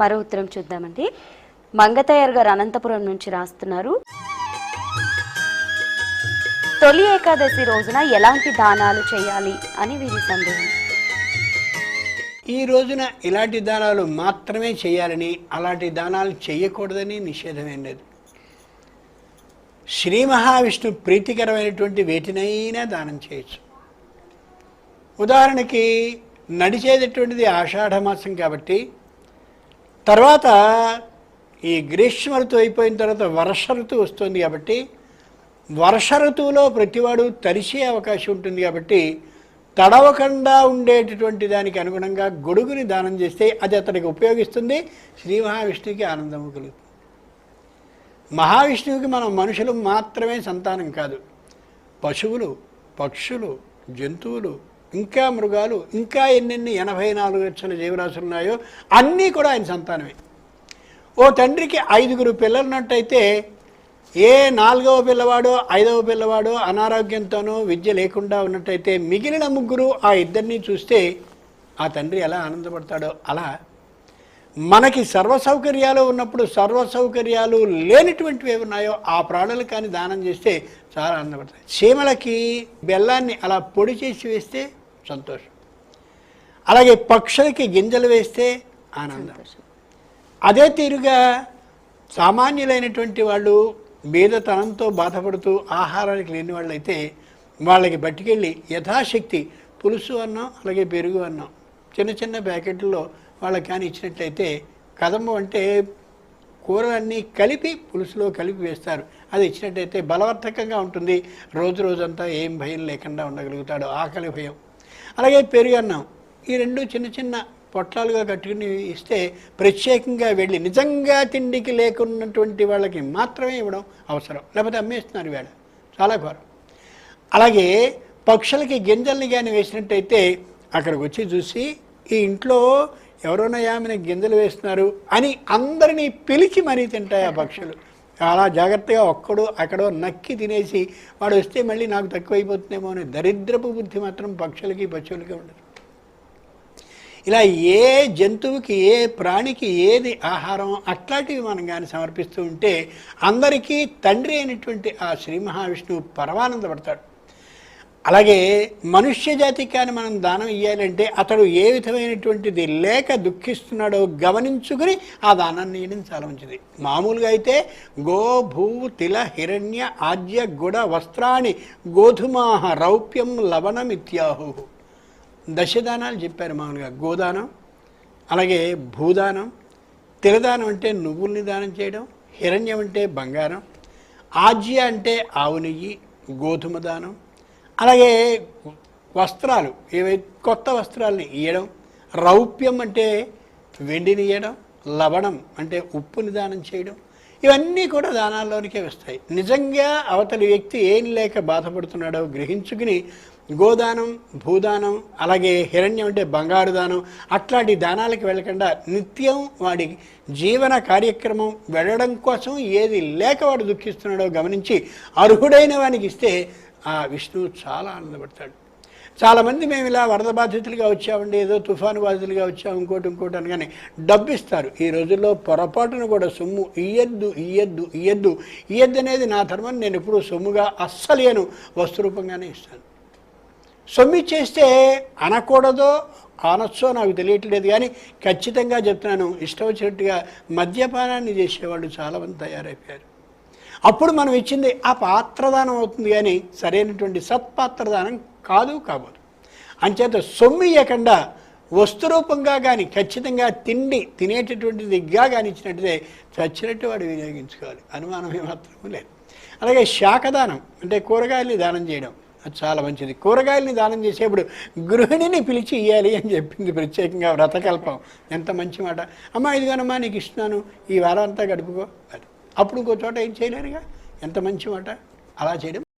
మరో ఉత్తరం చూద్దామండి. మంగతయ్యర్ గారు అనంతపురం నుంచి రాస్తున్నారు. తొలి ఏకాదశి రోజున ఎలాంటి దానాలు చేయాలి అని వీరి సందేహం? ఈ రోజున ఇలాంటి దానాలు మాత్రమే చేయాలని అలాంటి దానాలు చేయకూడదని నిషేధమేం లేదు. శ్రీ మహావిష్ణు ప్రీతికరమైనటువంటి వేటినైనా దానం చేయొచ్చు. ఉదాహరణకి నడిచేటటువంటిది ఆషాఢ మాసం కాబట్టి తర్వాత ఈ గ్రీష్మ ఋతువు అయిపోయిన తర్వాత వర్ష ఋతువు వస్తుంది కాబట్టి వర్ష ఋతువులో ప్రతివాడు తరిచే అవకాశం ఉంటుంది కాబట్టి తడవకుండా ఉండేటటువంటి దానికి అనుగుణంగా గొడుగుని దానం చేస్తే అది అతనికి ఉపయోగిస్తుంది. శ్రీ మహావిష్ణువుకి ఆనందము కలుగుతుంది. మహావిష్ణువుకి మనం మనుషులు మాత్రమే సంతానం కాదు. పశువులు పక్షులు జంతువులు ఇంకా మృగాలు ఇంకా ఎన్నెన్ని ఎనభై నాలుగు లక్షల జీవరాశులు ఉన్నాయో అన్నీ కూడా ఆయన సంతానమే. ఓ తండ్రికి ఐదుగురు పిల్లలున్నట్టయితే ఏ నాలుగవ పిల్లవాడో ఐదవ పిల్లవాడో అనారోగ్యంతోనో విద్య లేకుండా ఉన్నట్టయితే మిగిలిన ముగ్గురు ఆ ఇద్దరిని చూస్తే ఆ తండ్రి ఎలా ఆనందపడతాడో అలా మనకి సర్వ సౌకర్యాలు ఉన్నప్పుడు సర్వ సౌకర్యాలు లేనటువంటివి ఏవి ఉన్నాయో ఆ ప్రాణులు కానీ దానం చేస్తే చాలా ఆనందపడతాయి. చీమలకి బెల్లాన్ని అలా పొడి చేసి వేస్తే సంతోషం. అలాగే పక్షులకి గింజలు వేస్తే ఆనందం. అదే తీరుగా సామాన్యులైనటువంటి వాళ్ళు బీదతనంతో బాధపడుతూ ఆహారానికి లేని వాళ్ళైతే వాళ్ళకి పట్టుకెళ్ళి యథాశక్తి పులుసు అన్నం అలాగే పెరుగు అన్నం చిన్న చిన్న ప్యాకెట్లో వాళ్ళకి కానీ ఇచ్చినట్లయితే కదంబం అంటే కూరలన్నీ కలిపి పులుసులో కలిపి వేస్తారు. అది ఇచ్చినట్టయితే బలవర్ధకంగా ఉంటుంది. రోజు రోజంతా ఏం భయం లేకుండా ఉండగలుగుతాడు. ఆకలి భయం. అలాగే పెరుగు అన్నం. ఈ రెండు చిన్న చిన్న పొట్లాలుగా కట్టుకుని ఇస్తే ప్రత్యేకంగా వెళ్ళి నిజంగా తిండికి లేకున్నటువంటి వాళ్ళకి మాత్రమే ఇవ్వడం అవసరం. లేకపోతే అమ్మేస్తున్నారు వేళ చాలా ఘోరం. అలాగే పక్షులకి గింజల్ని కానీ వేసినట్టయితే అక్కడికి వచ్చి చూసి ఈ ఇంట్లో ఎవరోనయ్యా మనకి గింజలు వేస్తున్నారు అని అందరినీ పిలిచి మరీ తింటాయి ఆ పక్షులు. చాలా జాగ్రత్తగా ఒక్కడు అక్కడో నక్కి తినేసి వాడు వస్తే మళ్ళీ నాకు తక్కువైపోతుందేమో అనే దరిద్రపు బుద్ధి మాత్రం పక్షులకి పశువులకి ఉండదు. ఇలా ఏ జంతువుకి ఏ ప్రాణికి ఏది ఆహారం అట్లాంటివి మనం కానీ సమర్పిస్తూ ఉంటే అందరికీ తండ్రి అయినటువంటి ఆ శ్రీ మహావిష్ణువు పరమానందపడతాడు. అలాగే మనుష్య జాతికి కానీ మనం దానం ఇవ్వాలంటే అతడు ఏ విధమైనటువంటిది లేక దుఃఖిస్తున్నాడో గమనించుకుని ఆ దానాన్ని ఇవ్వడం చాలా మంచిది. మామూలుగా అయితే గో భూ తిల హిరణ్య ఆద్య గుడ వస్త్రాణి గోధుమాహ రౌప్యం లవణం ఇత్యాహు. దశదానాలు చెప్పారు మామూలుగా. గోదానం అలాగే భూదానం తిలదానం అంటే నువ్వుల్ని దానం చేయడం హిరణ్యం అంటే బంగారం ఆజ్య అంటే ఆవు నెయ్యి గోధుమ దానం అలాగే వస్త్రాలు ఏవైతే కొత్త వస్త్రాలని ఇవ్వడం రౌప్యం అంటే వెండిని ఇవ్వడం లవణం అంటే ఉప్పుని దానం చేయడం ఇవన్నీ కూడా దానాల్లోనికే వస్తాయి. నిజంగా అవతలి వ్యక్తి ఏం లేక బాధపడుతున్నాడో గ్రహించుకుని గోదానం భూదానం అలాగే హిరణ్యం అంటే బంగారు దానం అట్లాంటి దానాలకు వెళ్ళకుండా నిత్యం వాడి జీవన కార్యక్రమం వెళ్ళడం కోసం ఏది లేక వాడు దుఃఖిస్తున్నాడో గమనించి అర్హుడైన వానికి ఇస్తే ఆ విష్ణువు చాలా ఆనందపడతాడు. చాలామంది మేము ఇలా వరద బాధితులుగా వచ్చామండి ఏదో తుఫాను బాధితులుగా వచ్చాము ఇంకోటి ఇంకోటి అనగానే డబ్బు ఇస్తారు ఈ రోజుల్లో పొరపాటును కూడా సొమ్ము ఇయ్యద్దు ఇయ్యద్దు ఇయ్యద్దు. ఇయ్యద్దు అనేది నా ధర్మం నేను ఎప్పుడూ సొమ్ముగా అస్సలేను వస్తురూపంగానే ఇస్తాను. సొమ్మి చేస్తే అనకూడదో అనొచ్చో నాకు తెలియట్లేదు కానీ ఖచ్చితంగా చెప్తున్నాను ఇష్టం వచ్చినట్టుగా మద్యపానాన్ని చేసేవాళ్ళు చాలామంది తయారైపోయారు. అప్పుడు మనం ఇచ్చింది ఆ పాత్రదానం అవుతుంది కానీ సరైనటువంటి సత్పాత్రదానం కాదు కాబోదు. అంచేత సొమ్ము ఇవ్వకుండా వస్తురూపంగా కానీ ఖచ్చితంగా తిండి తినేటటువంటిదిగా కానీ ఇచ్చినట్టుదే చచ్చినట్టు వాడు వినియోగించుకోవాలి. అనుమానం ఏమాత్రం లేదు. అలాగే శాఖదానం అంటే కూరగాయల్ని దానం చేయడం అది చాలా మంచిది. కూరగాయల్ని దానం చేసేప్పుడు గృహిణిని పిలిచి ఇవ్వాలి అని చెప్పింది ప్రత్యేకంగా వ్రతకల్పం. ఎంత మంచి మాట. అమ్మా ఇదిగోనమ్మా నీకు ఇస్తున్నాను. ఈ వారం అంతా గడుపుకో అది. అప్పుడు ఇంకో చోట ఏం చేయలేరుగా? ఎంత మంచి మాట? అలా చేయడం